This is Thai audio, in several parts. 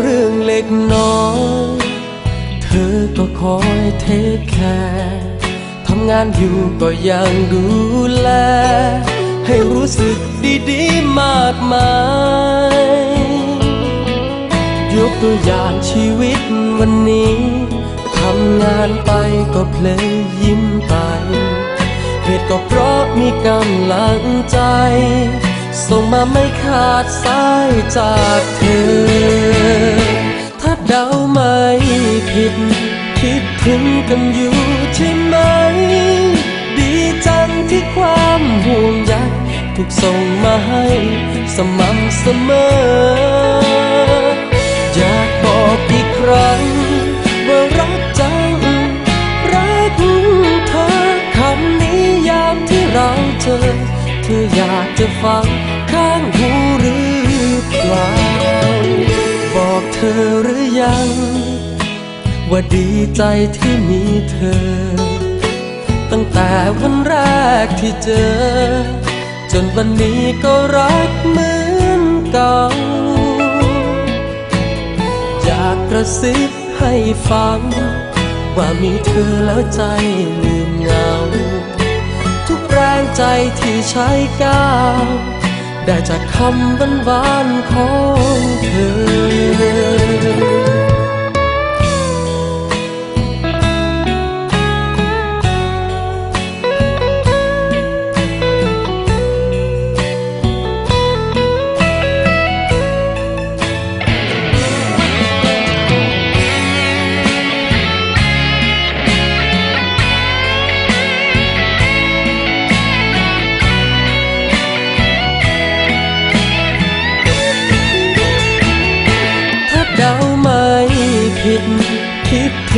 เรื่องเล็กน้อย เธอก็คอยเทคแคร์ทำงานอยู่ก็ยังดูแล ให้รู้สึกดีๆมากมาย ยกตัวอย่างชีวิตวันนี้ทำงานไปก็เพลยยิ้มไปเหตุก็เพราะมีกำลังใจ ส่งมาไม่ขาดสายจากเธอ ถึงกันอยู่ใช่ไหม ดีจังที่ความห่วงใยถูกส่งมาให้สม่ำเสมอ อยากบอกอีกครั้งว่ารักจัง รักเธอคำนี้ยามที่เราเจอ เธออยากจะฟังข้างหูหรือเปล่า บอกเธอหรือยัง ว่าดีใจที่มีเธอ ตั้งแต่วันแรกที่เจอ จนวันนี้ก็รักเหมือนเก่า อยากกระซิบให้ฟัง ว่ามีเธอแล้วใจลืมเหงา ทุกแรงใจที่ใช้ก้าวได้จากคำบันบานๆของเธอ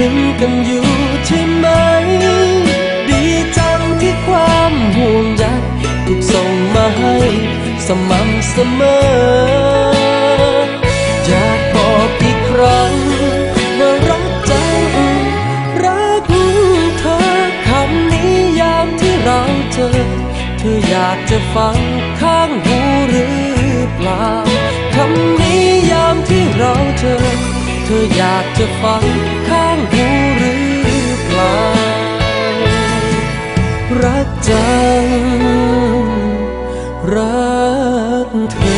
ถึงกันอยู่ใช่ไหม ดีจังที่ความห่วงใยถูกส่งมาให้ สม่ำเสมอ อยากบอกอีกครั้งว่ารักจังรักเธอคำนี้ยามที่เราเจอ เธออยากจะฟังข้างหูหรือเปล่า เธออยากจะฟังข้างหูหรือเปล่า รักจัง รักเธอ